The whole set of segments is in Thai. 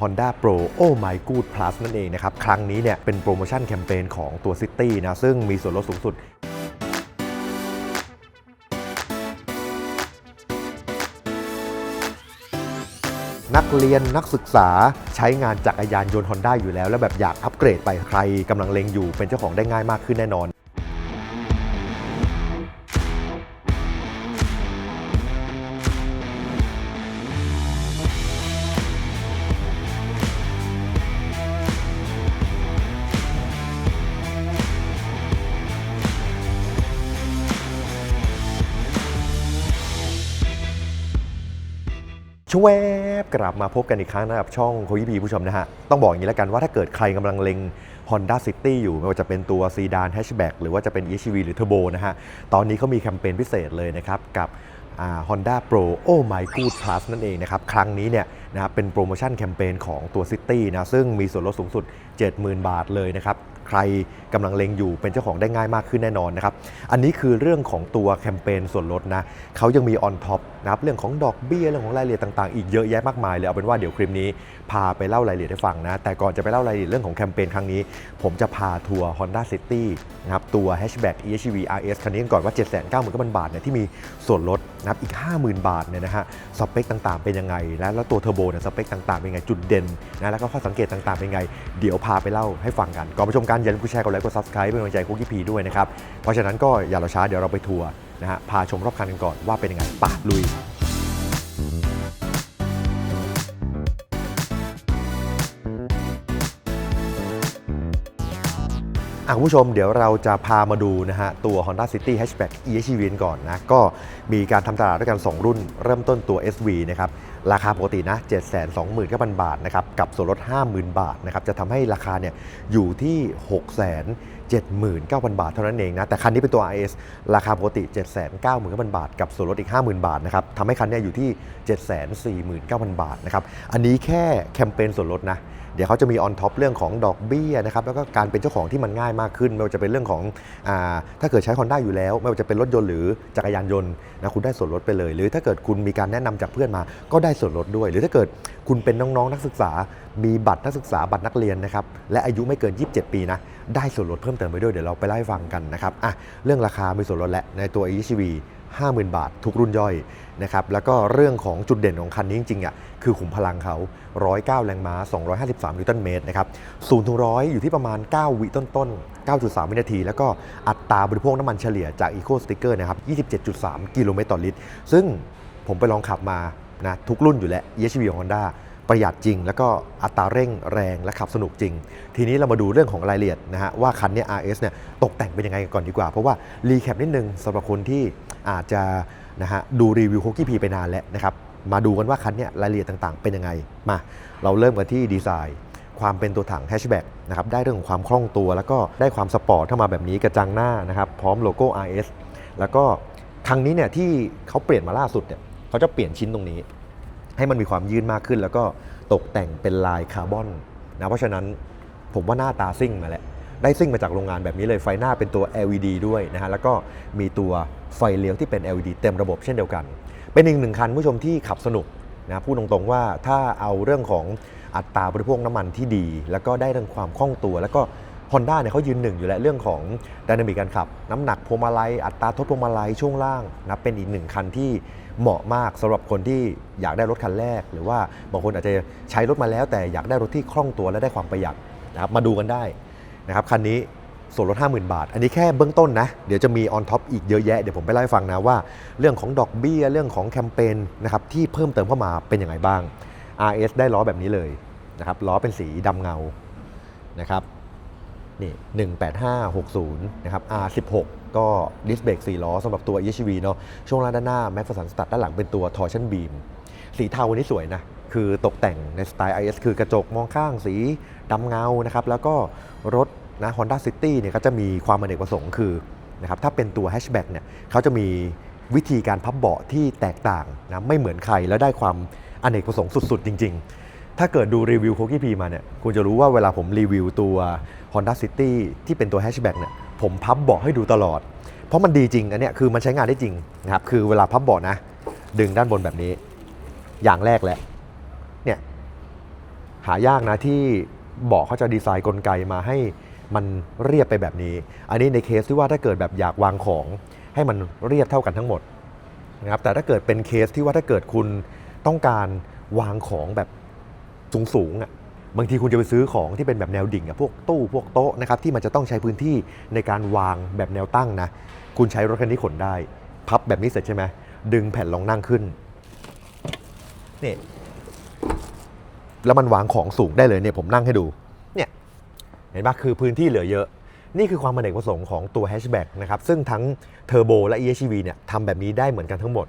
Honda Pro Oh My Good Plus นั่นเองนะครับ ครั้งนี้เนี่ยเป็นโปรโมชั่นแคมเปญของตัว City นะซึ่งมีส่วนลดสูงสุดนักเรียนนักศึกษาใช้งานจักรยานยนต์ Honda อยู่แล้ว แล้วแบบอยากอัปเกรดไปใครกำลังเลงอยู่เป็นเจ้าของได้ง่ายมากขึ้นแน่นอน ชวบกลับมาพบกันอีกครั้งนะครับ ช่องโคยิพีผู้ชมนะฮะ ต้องบอกอย่างนี้แล้วกันว่าถ้าเกิดใครกำลังเล็ง Honda City อยู่ ไม่ว่าจะเป็นตัวซีดานแฮชแบ็กหรือว่าจะเป็น EHV หรือ Turbo นะฮะ ตอนนี้เขามีแคมเปญพิเศษเลยนะครับ กับอ่า Honda Pro Oh My Good Plus นั่นเองนะครับ ครั้งนี้เนี่ยนะเป็นโปรโมชั่นแคมเปญของตัว City นะ ซึ่งมีส่วนลดสูงสุด 70,000 บาทเลยนะครับใครกำลังเลงอยู่เป็นเจ้าของได้ง่ายมากขึ้นแน่นอนนะครับ อันนี้คือเรื่องของตัวแคมเปญส่วนลดนะเขายังมีออนท็อปนะครับเรื่องของดอกเบี้ยเรื่องของรายละเอียดต่างๆ อีกเยอะแยะมากมายเลยเอาเป็นว่าเดี๋ยวคลิปนี้พาไปเล่ารายละเอียดให้ฟังนะแต่ก่อนจะไปเล่ารายละเอียดเรื่องของแคมเปญครั้งนี้ ผมจะพาทัวร์ Honda City นะครับตัว Hatchback EHV RS คันนี้ก่อนว่า 799,000 บาทเนี่ยที่มีส่วนลดนะครับอีก 50,000 บาทเนี่ยนะฮะสเปคต่างๆเป็นยังไง และแล้วตัวเทอร์โบเนี่ยสเปคต่างๆเป็นยังไงจุดเด่นนะแล้วก็ข้อสังเกตต่างๆเป็นยังไง เดี๋ยวพาไปเล่าให้ฟังกันก่อนไปชมกันอย่าลืมกดแชร์กดไลค์กด Subscribe เป็นกำลังใจคุกกี้พีด้วยนะครับเพราะฉะนั้นก็อย่ารอช้าเดี๋ยวเราไปทัวร์ นะฮะพาชมรอบคันกันก่อนว่าเป็นยังไงป่ะลุยคุณผู้ชมเดี๋ยวเราจะพามาดูนะฮะตัว Honda City Hatchback EHEV กันก่อนนะ ก็มีการทำตลาดด้วยกัน 2 รุ่น เริ่มต้นตัว SV นะครับ ราคาปกตินะ 729,000 บาทนะครับ กับส่วนลด 50,000 บาทนะครับ จะทำให้ราคาเนี่ยอยู่ที่ 79,000 บาทเท่านั้นเองนะ แต่คันนี้เป็นตัว RS ราคาปกติ 799,000 บาท กับส่วนลดอีก 50,000 บาทนะครับทำให้คันนี้อยู่ที่ 749,000 บาทนะครับ อันนี้แค่แคมเปญส่วนลดนะ เดี๋ยวเขาจะมีออนท็อปเรื่องของดอกเบี้ยนะครับแล้วก็การเป็นเจ้าของที่มันง่ายมากขึ้น ไม่ว่าจะเป็นเรื่องของอถ้าเกิดใช้ Honda อยู่แล้ว ไม่ว่าจะเป็นรถยนต์หรือจักรยานยนต์นะคุณได้ส่วนลดไปเลย หรือถ้าเกิดคุณมีการแนะนำจากเพื่อนมาก็ได้ส่วนลดด้วย หรือถ้าเกิดคุณเป็นน้องๆนักศึกษา มีบัตรนักศึกษาบัตรนักเรียนนะครับและอายุไม่เกิน 27 ปีนะได้ส่วนลดเพิ่มเติมไปด้วยเดี๋ยวเราไปไล่ฟังกันนะครับอะเรื่องราคามีส่วนลดและในตัว EHV 50,000 บาท ทุกรุ่นย่อย นะครับแล้วก็เรื่องของจุดเด่นของคันนี้จริงๆอะคือขุมพลังเขา 109 แรงม้า 253 นิวตันเมตรนะครับศูนย์ถึงร้อยอยู่ที่ประมาณ 9 วิต้นๆ 9.3 วินาที แล้วก็อัตราบริโภคน้ำมันเฉลี่ยจาก Eco Sticker นะครับ 27.3 กิโลเมตรต่อลิตร ซึ่งผมไปลองขับมานะทุกรุ่นอยู่แล้ว EHV ของ Honda ประหยัดจริง แล้วก็อัตราเร่งแรงและขับสนุกจริง ทีนี้เรามาดูเรื่องของรายละเอียดนะฮะว่าคันนี้ RS เนี่ยตกแต่งเป็นยังไงก่อนดีกว่า เพราะว่ารีแคปนิดนึงสำหรับคนที่อาจจะ นะฮะดูรีวิวโคกี้พีไปนานแล้วนะครับมาดูกันว่าคันเนี้ยรายละเอียดต่างๆ เป็นยังไงมา เราเริ่มกันที่ดีไซน์ ความเป็นตัวถังแฮชแบ็กนะครับได้เรื่องของความคล่องตัว แล้วก็ได้ความสปอร์ตเข้ามาแบบนี้กระจังหน้านะครับพร้อมโลโก้ RS แล้วก็ครั้งนี้เนี่ยที่เขาเปลี่ยนมาล่าสุดเนี่ยเขาจะเปลี่ยนชิ้นตรงนี้ ให้มันมีความยืดมากขึ้น แล้วก็ตกแต่งเป็นลายคาร์บอนนะเพราะฉะนั้นผมว่าหน้าตาซิ่งมาแล้ว ได้ซิ่งมาจากโรงงานแบบนี้เลย ไฟหน้าเป็นตัว LED ด้วยนะฮะแล้วก็มีตัวไฟเลี้ยวที่เป็น LED เต็มระบบเช่นเดียวกัน เป็นอีกหนึ่งคันผู้ชมที่ขับสนุกนะพูดตรงๆว่าถ้าเอาเรื่องของอัตราบริโภคน้ำมันที่ดี แล้วก็ได้เรื่องความคล่องตัว แล้วก็ Honda เนี่ยเขายืนหนึ่งอยู่แล้วเรื่องของดินามิกการขับ น้ำหนักพวงมาลัยอัตราทดพวงมาลัยช่วงล่างนะเป็นอีกหนึ่งคันที่เหมาะมากสำหรับคนที่อยากได้รถคันแรก หรือว่าบางคนอาจจะใช้รถมาแล้ว แต่อยากได้รถที่คล่องตัวและได้ความประหยัดนะครับมาดูกันได้ นะครับคันนี้ส่วนลด 50,000 บาท อันนี้แค่เบื้องต้นนะ เดี๋ยวจะมีออนท็อปอีกเยอะแยะ เดี๋ยวผมไปเล่าให้ฟังนะว่า เรื่องของดอกเบี้ย เรื่องของแคมเปญนะครับที่เพิ่มเติมเข้ามาเป็นยังไงบ้าง RS ได้ล้อแบบนี้เลยนะครับล้อเป็นสีดำเงานะครับนี่18560 นะครับ R16 ก็ดิสเบรก4ล้อสำหรับตัว EHV เนาะช่วงล่างด้านหน้าแม็กฟ e สันสตัดด้านหลังเป็นตัว Torsion Beam สีเทาวันนี้สวยนะ คือตกแต่งในสไตล์ IS คือกระจกมองข้างสี ดำเงานะครับแล้วก็รถนะ Honda City เนี่ยก็จะมีความอเนกประสงค์คือนะครับถ้าเป็นตัว Hatchback เนี่ยเขาจะมีวิธีการพับเบาะที่แตกต่างนะไม่เหมือนใครแล้วได้ความอเนกประสงค์สุด ๆ จริง ๆ ถ้าเกิดดูรีวิวโคกี้พีมาเนี่ยคุณจะรู้ว่าเวลาผมรีวิวตัว Honda City ที่เป็นตัว Hatchback เนี่ยผมพับเบาะให้ดูตลอด เพราะมันดีจริง อันเนี้ยคือมันใช้งานได้จริงนะครับคือเวลาพับเบาะนะ ดึงด้านบนแบบนี้ อย่างแรกแหละเนี่ยหายากนะที่ บาะเขาจะดีไซน์กลไกมาให้มันเรียบไปแบบนี้ อันนี้ในเคสที่ว่าถ้าเกิดแบบอยากวางของ ให้มันเรียบเท่ากันทั้งหมดนะครับแต่ถ้าเกิดเป็นเคสที่ว่าถ้าเกิดคุณต้องการวางของแบบสูงๆอะบางทีคุณจะไปซื้อของที่เป็นแบบแนวดิ่งอะพวกตู้พวกโต๊ะนะครับที่มันจะต้องใช้พื้นที่ในการวางแบบแนวตั้งนะคุณใช้รถคันนี้ขนได้ พับแบบนี้เสร็จใช่ไหมดึงแผ่นรองนั่งขึ้นนี่ แล้วมันวางของสูงได้เลยเนี่ยผมนั่งให้ดูเนี่ยเห็นปะคือพื้นที่เหลือเยอะ นี่คือความอเนกประสงค์ของตัวแฮชแบ็กนะครับซึ่งทั้งเทอร์โบและ EHEV เนี่ยทำแบบนี้ได้เหมือนกันทั้งหมด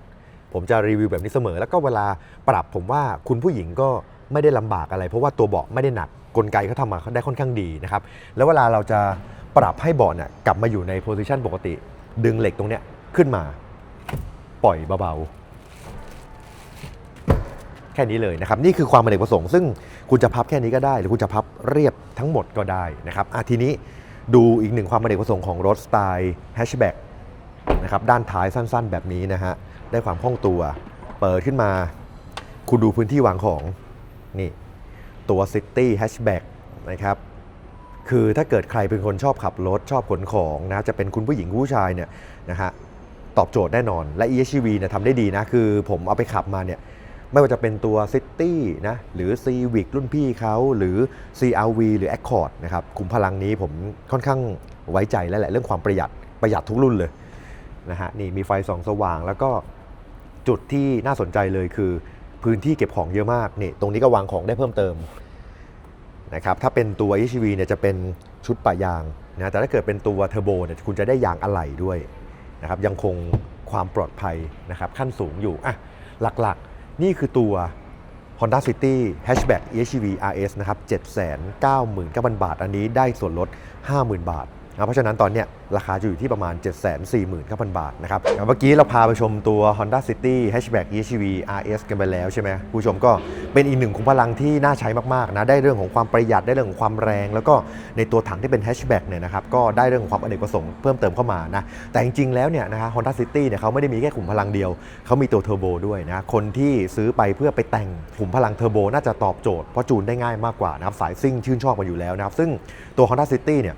ผมจะรีวิวแบบนี้เสมอ แล้วก็เวลาปรับผมว่าคุณผู้หญิงก็ไม่ได้ลำบากอะไร เพราะว่าตัวเบาะไม่ได้หนักกลไกเขาทำมาได้ค่อนข้างดีนะครับแล้วเวลาเราจะปรับให้เบาะเนี่ยกลับมาอยู่ในโพซิชันปกติ ดึงเหล็กตรงเนี้ยขึ้นมาปล่อยเบาๆ แค่นี้เลยนะครับนี่คือความอเนกประสงค์ซึ่งคุณจะพับแค่นี้ก็ได้ หรือคุณจะพับเรียบทั้งหมดก็ได้นะครับอะทีนี้ดูอีกหนึ่งความอเนกประสงค์ของรถสไตล์แฮชแบ็กนะครับด้านท้ายสั้นๆ แบบนี้นะฮะได้ความคล่องตัว เปิดขึ้นมา คุณดูพื้นที่วางของนี่ตัว City Hatchback นะครับคือถ้าเกิดใครเป็นคนชอบขับรถชอบขนของนะจะเป็นคุณผู้หญิงผู้ชายเนี่ยนะฮะตอบโจทย์แน่นอนและ EHEV เนี่ยทำได้ดีนะ คือผมเอาไปขับมาเนี่ย ไม่ว่าจะเป็นตัว City นะหรือ Civic รุ่นพี่เขาหรือ CRV หรือ Accord นะครับขุมพลังนี้ผมค่อนข้างไว้ใจแล้วแหละเรื่องความประหยัดประหยัดทุกรุ่นเลยนะฮะนี่มีไฟสองสว่างแล้วก็จุดที่น่าสนใจเลยคือพื้นที่เก็บของเยอะมากนี่ตรงนี้ก็วางของได้เพิ่มเติมนะครับถ้าเป็นตัว HV เนี่ยจะเป็นชุดปะยางนะแต่ถ้าเกิดเป็นตัวเทอร์โบเนี่ยคุณจะได้ยางอะไหล่ด้วยนะครับยังคงความปลอดภัยนะครับขั้นสูงอยู่อะหลักๆ นี่คือตัว Honda City Hatchback EHEV RS นะครับ799,000 บาท อันนี้ได้ส่วนลด 50,000 บาท เพราะฉะนั้นตอนเนี้ยราคาจะอยู่ที่ประมาณ 749,000 บาทนะครับ เมื่อกี้เราพาไปชมตัว Honda City Hatchback EHV RS กันไปแล้วใช่ไหมผู้ชมก็เป็นอีกหนึ่งคุ้มพลังที่น่าใช้มากๆนะได้เรื่องของความประหยัดได้เรื่องของความแรง แล้วก็ในตัวถังที่เป็น Hatchback เนี่ยนะครับก็ได้เรื่องของความอเนกประสงค์เพิ่มเติมเข้ามานะแต่จริงๆแล้วเนี่ยนะฮะ Honda City เนี่ยเขาไม่ได้มีแค่ขุมพลังเดียว เขามีตัวเทอร์โบด้วยนะคนที่ซื้อไปเพื่อไปแต่งขุมพลังเทอร์โบน่าจะตอบโจทย์เพราะจูนได้ง่ายมากกว่านะครับสายซิ่งชื่นชอบมาอยู่แล้วนะครับซึ่งตัว Honda City เนี่ย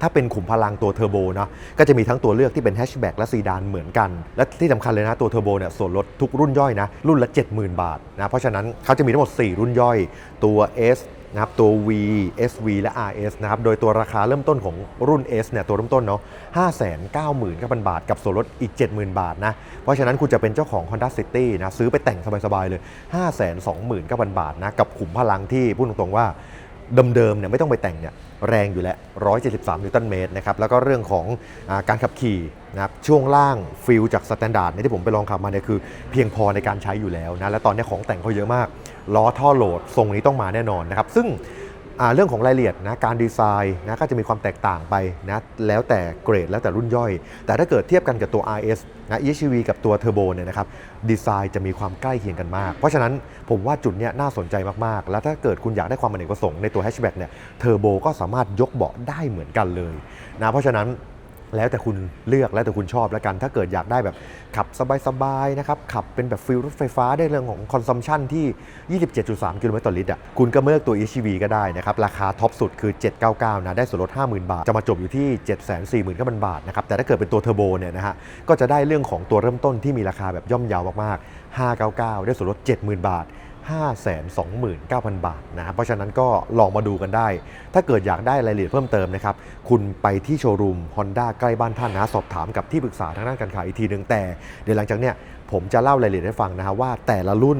ถ้าเป็นขุมพลังตัวเทอร์โบนะก็จะมีทั้งตัวเลือกที่เป็นแฮชแบ็กและซีดานเหมือนกัน และที่สำคัญเลยนะตัวเทอร์โบเนี่ยส่วนลดทุกรุ่นย่อยนะรุ่นละ 70,000 บาทนะเพราะฉะนั้นเขาจะมีทั้งหมด 4 รุ่นย่อยตัว S นะครับตัว V SV และ RS นะครับโดยตัวราคาเริ่มต้นของรุ่น S เนี่ยตัวเริ่มต้นเนาะ599,000 บาท กับส่วนลดอีก 70,000 บาทนะเพราะฉะนั้นคุณจะเป็นเจ้าของ Honda City นะซื้อไปแต่งสบายๆเลย 529,000 บาทนะกับขุมพลังที่พูดตรงๆว่า เดิมๆเนี่ยไม่ต้องไปแต่งเนี่ยแรงอยู่แล้ว 173 นิวตันเมตรนะครับ แล้วก็เรื่องของอการขับขี่นะครับช่วงล่างฟิลจากสแตนดาร์ดเนี่ยที่ผมไปลองขับมาเนี่ยคือเพียงพอในการใช้อยู่แล้วนะ และตอนนี้ของแต่งเขาเยอะมาก ล้อท่อโหลดทรงนี้ต้องมาแน่นอนนะครับ ซึ่ง เรื่องของรายละเอียดนะการดีไซน์นะก็จะมีความแตกต่างไปนะแล้วแต่เกรดแล้วแต่รุ่นย่อย แต่ถ้าเกิดเทียบกันกับตัว RS นะ EHV กับตัวเทอร์โบเนี่ยนะครับดีไซน์จะมีความใกล้เคียงกันมาก เพราะฉะนั้นผมว่าจุดเนี้ยน่าสนใจมาก ๆ แล้วถ้าเกิดคุณอยากได้ความเป็นเอกประสงค์ในตัวแฮชแบ็กเนี่ยเทอร์โบก็สามารถยกเบาะได้เหมือนกันเลยนะเพราะฉะนั้น แล้วแต่คุณเลือกแล้วแต่คุณชอบแล้วกัน ถ้าเกิดอยากได้แบบขับสบายๆนะครับขับเป็นแบบฟิลรถไฟฟ้าได้เรื่องของคอนซัมชันที่ 27.3 กิโลเมตรต่อลิตรอะคุณก็เลือกตัว EHEV ก็ได้นะครับ ราคาท็อปสุดคือ 799 นะได้ส่วนลด 50,000 บาท จะมาจบอยู่ที่ 749,000 บาทนะครับแต่ถ้าเกิดเป็นตัวเทอร์โบเนี่ยนะฮะก็จะได้เรื่องของตัวเริ่มต้นที่มีราคาแบบย่อมเยาวมากๆ 599 ได้ส่วนลด 70,000 บาท 529,000 บาทนะครับเพราะฉะนั้นก็ลองมาดูกันได้ ถ้าเกิดอยากได้รายละเอียดเพิ่มเติมนะครับ คุณไปที่โชว์รูม Honda ใกล้บ้านท่านนะ สอบถามกับที่ปรึกษาทางด้านการขายอีกทีหนึ่งแต่ เดี๋ยวหลังจากเนี้ยผมจะเล่ารายละเอียดให้ฟังนะฮะว่าแต่ละรุ่น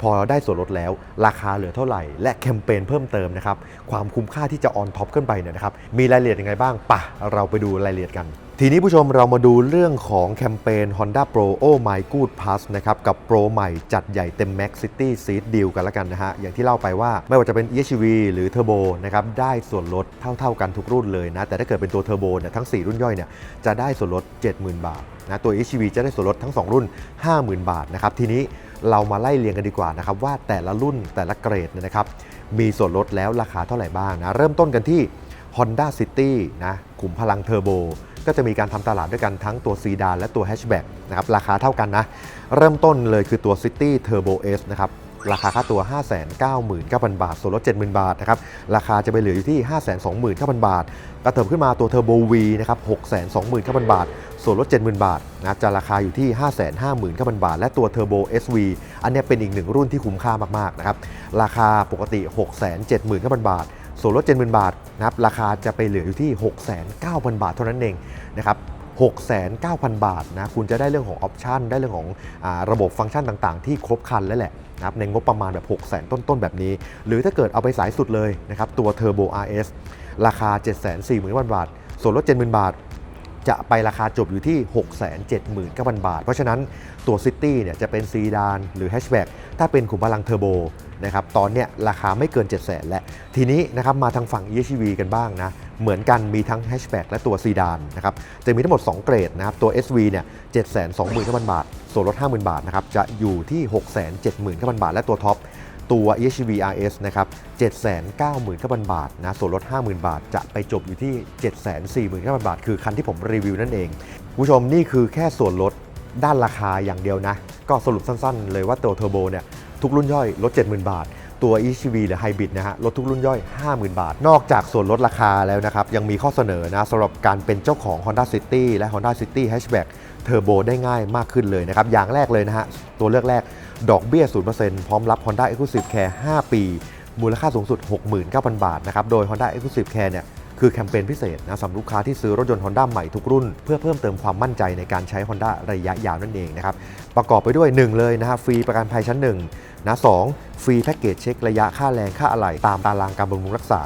พอได้ส่วนลดแล้ว ราคาเหลือเท่าไหร่ และแคมเปญเพิ่มเติมนะครับ ความคุ้มค่าที่จะออนท็อปขึ้นไปเนี่ยนะครับ มีรายละเอียดยังไงบ้างปะเราไปดูรายละเอียดกัน ทีนี้ผู้ชมเรามาดูเรื่องของแคมเปญ Honda Pro Oh My Good Plus นะครับ กับโปรใหม่จัดใหญ่เต็ม Max City Seat Deal กันแล้วกันนะฮะ อย่างที่เล่าไปว่าไม่ว่าจะเป็น EHV หรือ Turbo นะครับ ได้ส่วนลดเท่า ๆกันทุกรุ่นเลยนะ แต่ถ้าเกิดเป็นตัว Turbo เนี่ยทั้ง 4 รุ่นย่อยเนี่ยจะได้ส่วนลด 70,000 บาทนะตัว EHV จะได้ส่วนลดทั้ง 2 รุ่น 50,000 บาทนะครับทีนี้เรามาไล่เรียงกันดีกว่านะครับว่าแต่ละรุ่นแต่ละเกรดเนี่ยนะครับมีส่วนลดแล้วราคาเท่าไหร่บ้างนะเริ่มต้นกันที่ Honda City นะขุมพลังเทอร์โบ ก็จะมีการทำตลาดด้วยกันทั้งตัวซีดานและตัวแฮชแบ็กนะครับราคาเท่ากันนะ เริ่มต้นเลยคือตัว City Turbo S นะครับราคาค่าตัว 599,000 บาท ส่วนลด 70,000 บาทนะครับ ราคาจะไปเหลืออยู่ที่ 529,000 บาท กระเถิบขึ้นมาตัวเทอร์โบ V นะครับ 629,000 บาท ส่วนลด 70,000 บาทนะจะราคาอยู่ที่ 559,000 บาท และตัวเทอร์โบ SV อันนี้เป็นอีกหนึ่งรุ่นที่คุ้มค่ามากๆนะครับ ราคาปกติ 670,000 บาท ส่วนลด70,000 บาทนะครับราคาจะไปเหลืออยู่ที่ 69,000บาทเท่านั้นเองนะครับ6,900 บาทนะคุณจะได้เรื่องของออปชันได้เรื่องของอระบบฟังก์ชันต่างๆ ที่ครบคันแล้วแหละนะครับในงบประมาณแบบ600,000ต้นๆ แบบนี้ หรือถ้าเกิดเอาไปสายสุดเลยนะครับตัว Turbo RS ราคา 740,000 บาท ส่วนลด 70,000 บาท จะไปราคาจบอยู่ที่ 679,000 บาท เพราะฉะนั้นตัว City เนี่ยจะเป็นซีดานหรือแฮชแบ็กถ้าเป็นขุมพลังเทอร์โบนะครับตอนเนี้ยราคาไม่เกิน700,000 และ ทีนี้นะครับมาทางฝั่ง EHV กันบ้างนะ เหมือนกันมีทั้งแฮชแบ็กและตัวซีดานนะครับจะมีทั้งหมด 2 เกรดนะครับ ตัว SV เนี่ย729,000 บาท ส่วนลด 50,000 บาทนะครับจะอยู่ที่ 679,000 บาท และตัวท็อป ตัว EHV RS นะครับ 790,000บาทนะ ส่วนลด 50,000 บาท จะไปจบอยู่ที่ 740,000 บาท คือคันที่ผมรีวิวนั่นเองคุณผู้ชมนี่คือแค่ส่วนลดด้านราคาอย่างเดียวนะ ก็สรุปสั้นๆ เลยว่าตัวเทอร์โบเนี่ยทุกรุ่นย่อยลด 70,000 บาท ตัว EHV หรือ Hybrid นะฮะลดทุกรุ่นย่อย 50,000 บาท นอกจากส่วนลดราคาแล้วนะครับ ยังมีข้อเสนอนะสำหรับการเป็นเจ้าของ Honda City และ Honda City Hatchback เทอร์โบได้ง่ายมากขึ้นเลยนะครับ อย่างแรกเลยนะฮะ ตัวเลือกแรก ดอกเบี้ย 0%พร้อมรับ Honda Exclusive Care 5 ปี มูลค่าสูงสุด 69,000 บาทนะครับ โดย Honda Exclusive Care เนี่ย คือแคมเปญพิเศษนะสำหรับลูกค้าที่ซื้อรถยนต์ Honda ใหม่ทุกรุ่น เพื่อเพิ่มเติมความมั่นใจในการใช้ Honda ระยะยาวนั่นเองนะครับประกอบไปด้วย 1 เลยนะฮะฟรีประกันภัยชั้น1นะสองฟรีแพ็กเกจเช็คระยะค่าแรงค่าอะไหล่ตามตารางการบำรุงรักษา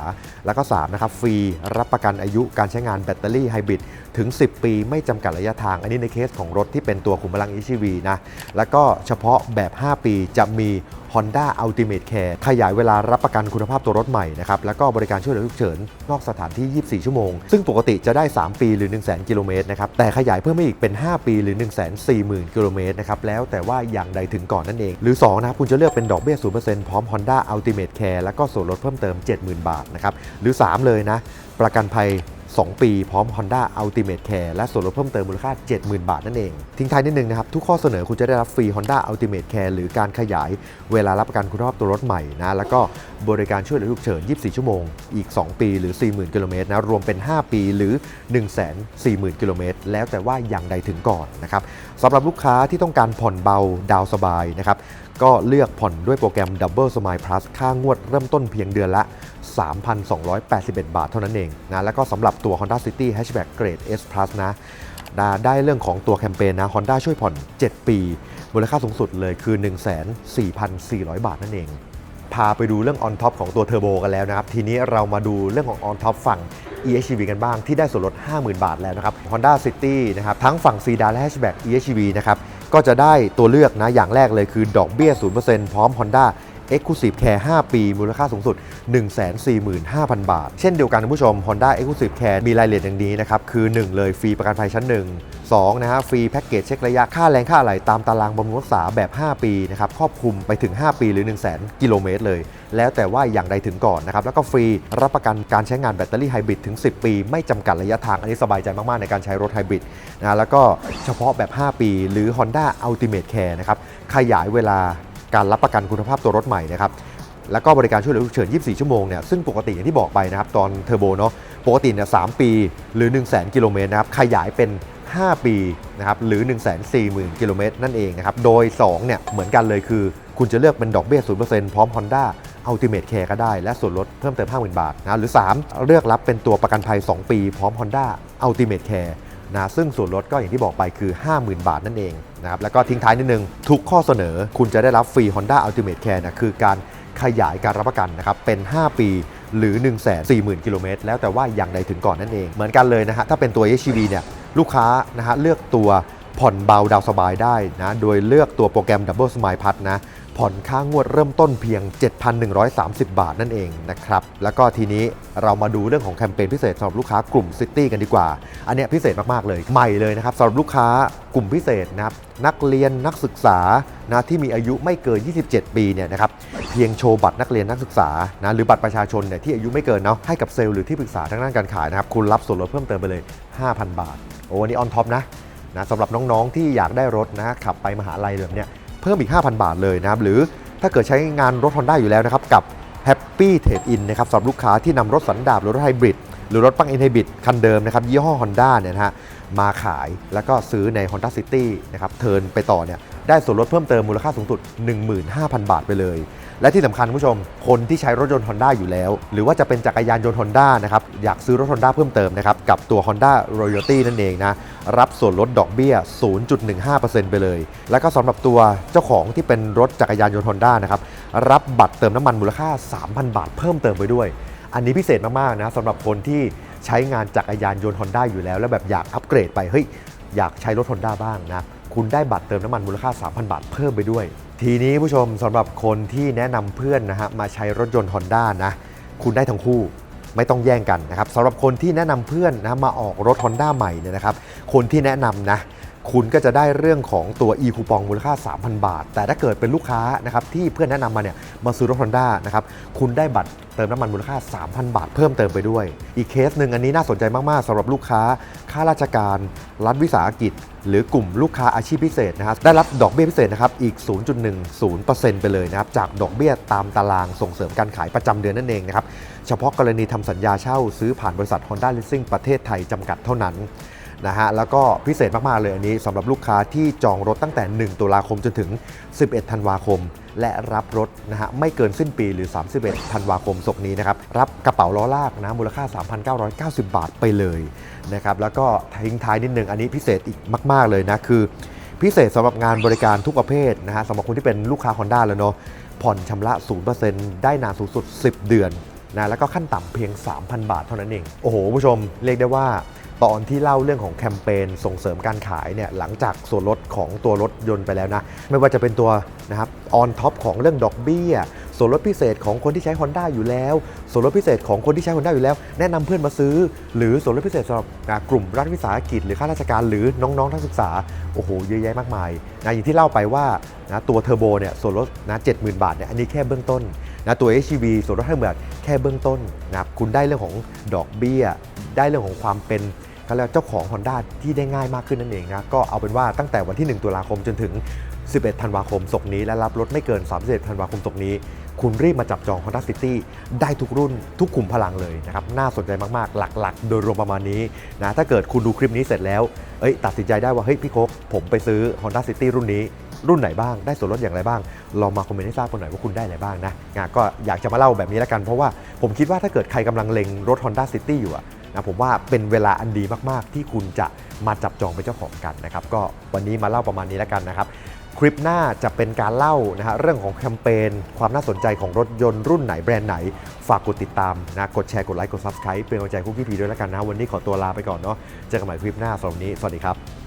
แล้วก็3นะครับฟรีรับประกันอายุการใช้งานแบตเตอรี่ไฮบริดถึง 10 ปีไม่จำกัดระยะทาง อันนี้ในเคสของรถที่เป็นตัวขุมพลัง ECV นะแล้วก็เฉพาะแบบ 5 ปีจะมี Honda Ultimate Care ขยายเวลารับประกันคุณภาพตัวรถใหม่นะครับแล้วก็บริการช่วยเหลือฉุกเฉินนอกสถานที่ 24 ชั่วโมง ซึ่งปกติจะได้ 3 ปีหรือ 1 0 0 0 0 0กิโลเมตรนะครับแต่ขยายเพิ่มอีกเป็น 5 ปีหรือ 1 4 0 0 0 0กิโลเมตรนะครับแล้วแต่ว่าอย่างใดถึงก่อนนั่นเอง หรือ 2 นะครับคุณจะเลือกเป็นดอกเบี้ย 0%พร้อม Honda Ultimate Care แล้วก็ส่วนลดเพิ่มเติม 70,000 บาทนะครับหรือ 3 เลยนะประกันภัย 2 ปี พร้อม Honda Ultimate Care และส่วนลดเพิ่มเติมมูลค่า 70,000 บาทนั่นเอง ทิ้งท้ายนิดนึงนะครับ ทุกข้อเสนอคุณจะได้รับฟรี Honda Ultimate Care หรือการขยายเวลารับประกันคุณภาพตัวรถใหม่นะ แล้วก็บริการช่วยเหลือฉุกเฉิน 24 ชั่วโมง อีก 2 ปีหรือ 40,000 กิโลเมตรนะ รวมเป็น 5 ปีหรือ 140,000 กิโลเมตร แล้วแต่ว่าอย่างใดถึงก่อนนะครับสำหรับลูกค้าที่ต้องการผ่อนเบาดาวสบายนะครับก็เลือกผ่อนด้วยโปรแกรม Double Smile Plus ค่างวดเริ่มต้นเพียงเดือนละ 3,281 บาทเท่านั้นเองนะแล้วก็สำหรับตัว Honda City Hatchback Grade S Plus นะนะได้เรื่องของตัวแคมเปญนะ Honda ช่วยผ่อน 7 ปี มูลค่าสูงสุดเลยคือ 1,4,400 บาทนั่นเอง พาไปดูเรื่อง on top ของตัวเทอร์โบกันแล้วนะครับ ทีนี้เรามาดูเรื่องของ on top ฝั่ง EHEV กันบ้างที่ได้ส่วนลด 50,000 บาทแล้วนะครับ Honda City นะครับทั้งฝั่งซีดานและ Hatchback EHEV นะครับก็จะได้ตัวเลือกนะอย่างแรกเลยคือดอกเบี้ย 0%พร้อม Honda Exclusive Care 5 ปี มูลค่าสูงสุด 145,000 บาท เช่นเดียวกันคุณผู้ชม Honda Exclusive Care มีรายละเอียดอย่างนี้นะครับ คือ 1 เลยฟรีประกันภัยชั้น 1 2นะฮะฟรีแพ็กเกจเช็คระยะค่าแรงค่าอะไหลตามตารางบำรุงรักษาแบบ 5 ปีนะครับครอบคลุมไปถึง 5 ปีหรือ 1 0 0 0 0 0 กิโลเมตรเลย แล้วแต่ว่าอย่างใดถึงก่อนนะครับ แล้วก็ฟรีรับประกันการใช้งานแบตเตอรี่ไฮบริดถึง 10 ปี ไม่จำกัดระยะทาง อันนี้สบายใจมาก ๆ ในการใช้รถไฮบริดนะแล้วก็เฉพาะแบบ 5 ปี หรือ Honda Ultimate Care นะครับขยายเวลา การรับประกันคุณภาพตัวรถใหม่นะครับแล้วก็บริการช่วยเหลือฉุกเฉิน 24 ชั่วโมงเนี่ย ซึ่งปกติอย่างที่บอกไปนะครับ ตอนเทอร์โบเนาะ ปกติเนี่ย 3 ปีหรือ 1 0 0 0 0 0 กิโลเมตรนะครับ ขยายเป็น 5 ปีนะครับ หรือ 1 4 0 0 0 0 กิโลเมตรนั่นเองนะครับ โดย 2 เนี่ย เหมือนกันเลยคือ คุณจะเลือกเป็นดอกเบี้ย 0%พร้อม Honda Ultimate Care ก็ได้ และส่วนลดเพิ่มเติม 50,000 บาทนะ หรือ 3 เลือกรับเป็นตัวประกันภัย 2 ปี พร้อม Honda Ultimate Care นะ ซึ่งส่วนลดก็อย่างที่บอกไปคือ 50,000 บาทนั่นเอง นะครับ แล้วก็ทิ้งท้ายนิดนึง ทุกข้อเสนอคุณจะได้รับฟรี Honda Ultimate Care นะคือการขยายการรับประกันนะครับ เป็น 5 ปีหรือ 1 4 0 0 0 0 กิโลเมตรแล้วแต่ว่าอย่างใดถึงก่อนนั่นเอง เหมือนกันเลยนะฮะถ้าเป็นตัว HEV เนี่ยลูกค้านะฮะเลือกตัวผ่อนเบาดาวสบายได้นะโดยเลือกตัวโปรแกรม Double Smile Pass นะ ผ่อนค่างวดเริ่มต้นเพียง 7,130 บาทนั่นเองนะครับ แล้วก็ทีนี้เรามาดูเรื่องของแคมเปญพิเศษสำหรับลูกค้ากลุ่มซิตี้กันดีกว่า อันนี้พิเศษมาก ๆ เลยใหม่เลยนะครับสำหรับลูกค้ากลุ่มพิเศษนะครับนักเรียนนักศึกษานะที่มีอายุไม่เกิน 27 ปีเนี่ยนะครับเพียงโชว์บัตรนักเรียนนักศึกษานะหรือบัตรประชาชนเนี่ยที่อายุไม่เกินเนาะให้กับเซลล์หรือที่ปรึกษาทางด้านการขายนะครับคุณรับส่วนลดเพิ่มเติมไปเลย 5,000 บาทโอ้อันนี้ออนท็อปนะนะสำหรับน้องๆที่อยากได้รถนะขับไปมหาลัยแบบเนี้ย พิ่มอีก 5,000 บาทเลยนะครับหรือถ้าเกิดใช้งานรถ Honda อยู่แล้วนะครับกับ Happy Trade In นะครับสำหรับลูกค้าที่นำรถสันดาปหรือรถไฮบริด หรือรถปลั๊กอินไฮบริดคันเดิมนะครับยี่ห้อ Honda เนี่ยนะฮะมาขายแล้วก็ซื้อใน Honda City นะครับเทินไปต่อเนี่ยได้ส่วนลดเพิ่มเติมมูลค่าสูงสุด 15,000 บาทไปเลย และที่สำคัญคุณผู้ชม คนที่ใช้รถยนต์ Honda อยู่แล้ว หรือว่าจะเป็นจักรยานยนต์ Honda นะครับอยากซื้อรถ Honda เพิ่มเติมนะครับกับตัว Honda Royalty นั่นเองนะรับส่วนลดดอกเบี้ย 0.15%ไปเลย แล้วก็สำหรับตัวเจ้าของที่เป็นรถจักรยานยนต์ Honda นะครับรับบัตรเติมน้ำมันมูลค่า 3,000 บาทเพิ่มเติมไปด้วย อันนี้พิเศษมากๆนะสำหรับคนที่ใช้งานจักรยานยนต์ Honda อยู่แล้ว แล้วแบบอยากอัปเกรดไปเฮ้ยอยากใช้รถ Honda บ้างนะคุณได้บัตรเติมน้ำมันมูลค่า 3,000 บาทเพิ่มไปด้วย ทีนี้ผู้ชมสำหรับคนที่แนะนำเพื่อนนะฮะมาใช้รถยนต์ Honda นะคุณได้ทั้งคู่ไม่ต้องแย่งกันนะครับสำหรับคนที่แนะนำเพื่อนนะมาออกรถ Honda ใหม่เนี่ยนะครับคนที่แนะนำนะ คุณก็จะได้เรื่องของตัว e คูปองมูลค่า 3,000 บาท แต่ถ้าเกิดเป็นลูกค้านะครับที่เพื่อนแนะนำมาเนี่ยมาซื้อรถ Honda นะครับคุณได้บัตรเติมน้ำมันมูลค่า 3,000 บาทเพิ่มเติมไปด้วย อีกเคสหนึ่งอันนี้น่าสนใจมาก ๆสำหรับลูกค้า ข้าราชการ รัฐวิสาหกิจ หรือกลุ่มลูกค้าอาชีพพิเศษนะครับได้รับดอกเบี้ยพิเศษนะครับอีก 0.10%ไปเลยนะครับจากดอกเบี้ยตามตารางส่งเสริมการขายประจำเดือนนั่นเองนะครับเฉพาะกรณีทำสัญญาเช่าซื้อผ่านบริษัท Honda Leasing ประเทศไทยจำกัดเท่านั้น นะฮะแล้วก็พิเศษมากๆเลยอันนี้สำหรับลูกค้าที่จองรถตั้งแต่ 1 ตุลาคมจนถึง 11 ธันวาคม และรับรถนะฮะไม่เกินสิ้นปีหรือ 31 ธันวาคมศกนี้นะครับรับกระเป๋าล้อลากนะมูลค่า 3,990 บาทไปเลยนะครับแล้วก็ทิ้งท้ายนิดนึงอันนี้พิเศษอีกมาก ๆเลยนะคือพิเศษสำหรับงานบริการทุกประเภทนะฮะสำหรับคนที่เป็นลูกค้า Honda แล้วเนาะผ่อนชำระ 0%ได้นานสูงสุด 10 เดือนนะแล้วก็ขั้นต่ำเพียง 3,000 บาทเท่านั้นเอง โอ้โหผู้ชมเรียกได้ว่า ตอนที่เล่าเรื่องของแคมเปญส่งเสริมการขายเนี่ยหลังจากส่วนลดของตัวรถยนต์ไปแล้วนะ ไม่ว่าจะเป็นตัวนะครับออนท็อปของเรื่องดอกเบี้ย ส่วนลดพิเศษของคนที่ใช้ Honda อยู่แล้ว ส่วนลดพิเศษของคนที่ใช้ Honda อยู่แล้ว แนะนำเพื่อนมาซื้อ หรือส่วนลดพิเศษสำหรับกลุ่มรัฐวิสาหกิจหรือข้าราชการหรือน้องๆนักศึกษาโอ้โหเยอะแยะมากมายนะอย่างที่เล่าไปว่านะตัวเทอร์โบเนี่ยส่วนลดนะ70,000บาทเนี่ยอันนี้แค่เบื้องต้นนะตัว HEV ส่วนลดห้เหมือนแค่เบื้องต้นนะคุณได้เรื่องของดอกเบี้ย ได้เรื่องของความเป็น เขาเรียกว่าเจ้าของ Honda ที่ได้ง่ายมากขึ้นนั่นเองนะก็เอาเป็นว่าตั้งแต่วันที่ 1 ตุลาคมจนถึง 11 ธันวาคมศกนี้ และรับรถไม่เกิน 31 ธันวาคมศกนี้ คุณรีบมาจับจอง Honda City ได้ทุกรุ่นทุกขุมพลังเลยนะครับน่าสนใจมากๆ หลักๆ โดยรวมประมาณนี้นะถ้าเกิดคุณดูคลิปนี้เสร็จแล้วเอ้ยตัดสินใจได้ว่าเฮ้ยพี่โคกผมไปซื้อ Honda City รุ่นนี้รุ่นไหนบ้าง ได้ส่วนลดอย่างไรบ้าง ลองมาคอมเมนต์ให้ทราบกันหน่อยว่าคุณได้อะไรบ้างนะงาก็อยากจะมาเล่าแบบนี้แล้วกัน เพราะว่าผมคิดว่าถ้าเกิดใครกำลังเล็งรถ Honda City อยู่อะ นะผมว่าเป็นเวลาอันดีมาก ๆ ที่คุณจะมาจับจองเป็นเจ้าของกันนะครับ ก็วันนี้มาเล่าประมาณนี้แล้วกันนะครับคลิปหน้าจะเป็นการเล่านะฮะเรื่องของแคมเปญความน่าสนใจของรถยนต์รุ่นไหนแบรนด์ไหน ฝากกดติดตามนะกดแชร์กดไลค์กด Subscribe เป็นกำลังใจพวกพี่พีด้วยแล้วกันนะ วันนี้ขอตัวลาไปก่อนเนาะเจอกันใหม่คลิปหน้าสำหรับวันนี้ สวัสดีครับ